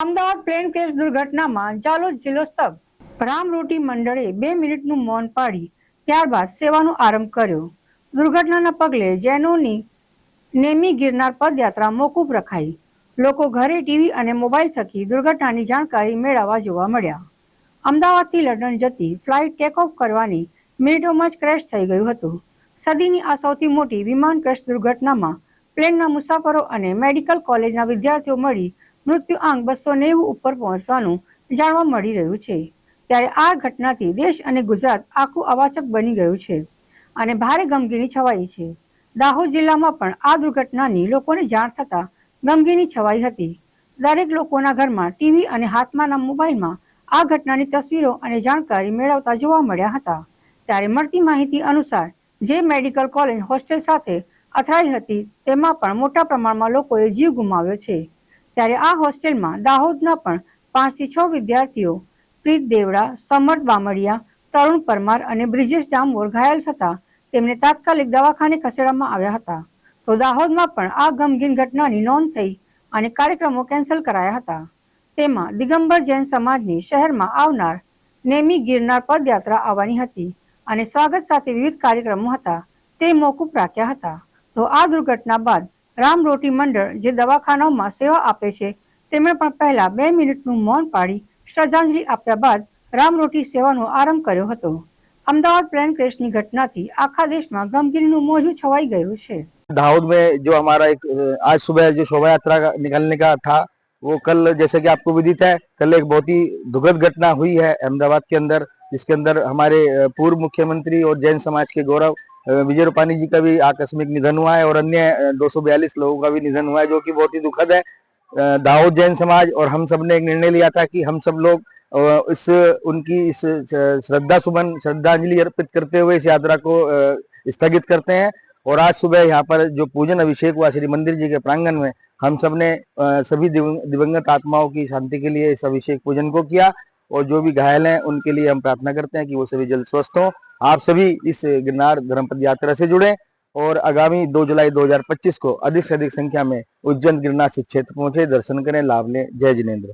Ahmedabad plane crash દુર્ઘટનામાં જાલોદ જિલ્લો સ્તબ્ધ રામરોટી મંડળે બે મિનિટનું મૌન પાડી, ત્યારબાદ સેવાનો આરંભ કર્યો. દુર્ઘટનાના પગલે જૈનોની નેમી ગિરનાર પદયાત્રા મોકૂફ રખાઈ. લોકો ઘરે ટીવી અને મોબાઈલ થકી દુર્ઘટનાની જાણકારી મેળવવા જોવા મળ્યા. અમદાવાદથી લંડન જતી ફ્લાઇટ ટેક ઓફ કરવાની મિનિટોમાં જ ક્રેશ થઈ ગયું હતું. સદીની આ સૌથી મોટી વિમાન ક્રેશ દુર્ઘટનામાં પ્લેનના મુસાફરો અને મેડિકલ કોલેજના વિદ્યાર્થીઓ મળી મૃત્યુ આંક બસો નેવું ઉપર પહોંચવાનું જાણવા મળી રહ્યું છે. ત્યારે આ ઘટનાથી દેશ અને ગુજરાત આખું અવાચક બની ગયું છે અને ભારે ગમગીની છવાઈ છે. દાહોદ જિલ્લામાં પણ આ દુર્ઘટનાની લોકોને જાણ થતાં ગમગીની છવાઈ હતી. દરેક લોકોના ઘરમાં ટીવી અને હાથમાંના મોબાઈલમાં આ ઘટનાની તસવીરો અને જાણકારી મેળવતા જોવા મળ્યા હતા. ત્યારે મળતી માહિતી અનુસાર જે મેડિકલ કોલેજ, હોસ્ટેલ સાથે અથડાઈ હતી, તેમાં પણ મોટા પ્રમાણમાં લોકોએ જીવ ગુમાવ્યો છે. ત્યારે આ હોસ્ટેલમાં દાહોદના પણ પાંચથી છ વિદ્યાર્થીઓ, પ્રીત દેવડા, સમર્થ બામડિયા તરુણ પરમાર અને બ્રિજેશ ડામોર ઘાયલ થતા તેમને તાત્કાલિક દવાખાને ખસેડવામાં આવ્યા હતા. તો દાહોદમાં પણ આ ગમગીન ઘટનાની નોંધ થઈ અને કાર્યક્રમો કેન્સલ કરાયા હતા. તેમાં દિગંબર જૈન સમાજની શહેરમાં આવનાર નેમી ગિરનાર પદયાત્રા આવવાની હતી અને સ્વાગત સાથે વિવિધ કાર્યક્રમો હતા. તે મોકૂફ રાખ્યા હતા. તો આ દુર્ઘટના બાદ રામ રોટી મંડળ જે દવાખાનાઓમાં સેવા આપે છે તેમણે પણ પહેલા બે મિનિટનું મૌન પાડી શ્રદ્ધાંજલિ આપ્યા બાદ રામ રોટી સેવાનો આરંભ કર્યો હતો અમદાવાદ પ્લેન ક્રેશની ઘટનાથી આખા દેશમાં ગમગીનીનું મોજું છવાઈ ગયું છે दाऊद में जो हमारा एक अ, आज सुबह जो शोभा यात्रा का निकलने का था वो कल जैसे कि आपको विदित है कल एक बहुत ही दुखद घटना हुई है अहमदाबाद के अंदर जिसके अंदर हमारे अ, पूर्व मुख्यमंत्री और जैन समाज के गौरव अ, विजय रूपानी जी का भी आकस्मिक निधन हुआ है और अन्य दो सौ बयालीस लोगों का भी निधन हुआ है, जो कि बहुत ही दुखद है। दाऊद जैन समाज और हम सबने एक निर्णय लिया था कि हम सब लोग इस, उनकी इस श्रद्धा सुमन, श्रद्धांजलि अर्पित करते हुए इस यात्रा को स्थगित करते हैं। और आज सुबह यहाँ पर जो पूजन अभिषेक हुआ श्री मंदिर जी के प्रांगण में, हम सबने सभी दिवंगत आत्माओं की शांति के लिए इस अभिषेक पूजन को किया। और जो भी घायल हैं, उनके लिए हम प्रार्थना करते हैं कि वो सभी जल्द स्वस्थ हों। आप सभी इस गिरनार धर्मपद यात्रा से जुड़े और आगामी 2 जुलाई 2025 को अधिक से अधिक संख्या में उज्जैन गिरनार क्षेत्र पहुंचे दर्शन करें लाभ लें जय जिनेन्द्र